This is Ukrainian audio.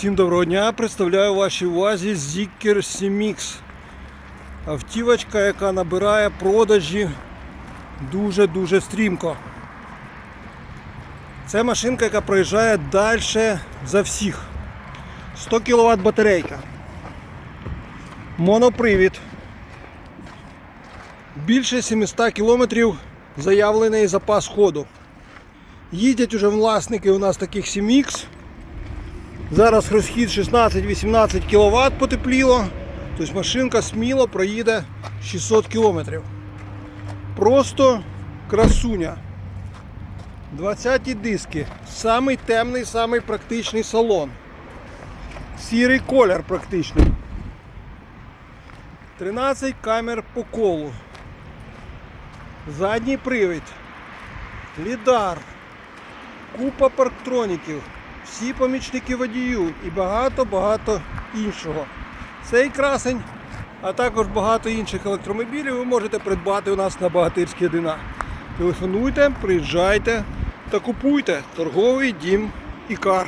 Всім доброго дня! Представляю вашій увазі Zikr CMX. Автівочка, яка набирає продажі дуже-дуже стрімко. Це машинка, яка проїжджає далі за всіх. 100 кВт батарейка. Монопривід. Більше 700 км заявлений запас ходу. Їдять уже власники у нас таких 7X. Зараз розхід 16-18 кВт потепліло. Тобто машинка сміло проїде 600 км. Просто красуня. 20 диски. Самий темний, самий практичний салон. Сірий колір практичний. 13 камер по колу. Задній привід. Лідар. Купа парктроніків всі помічники водію і багато-багато іншого. Цей красень, а також багато інших електромобілів ви можете придбати у нас на Багатирській 1. Телефонуйте, приїжджайте та купуйте торговий дім Ікар.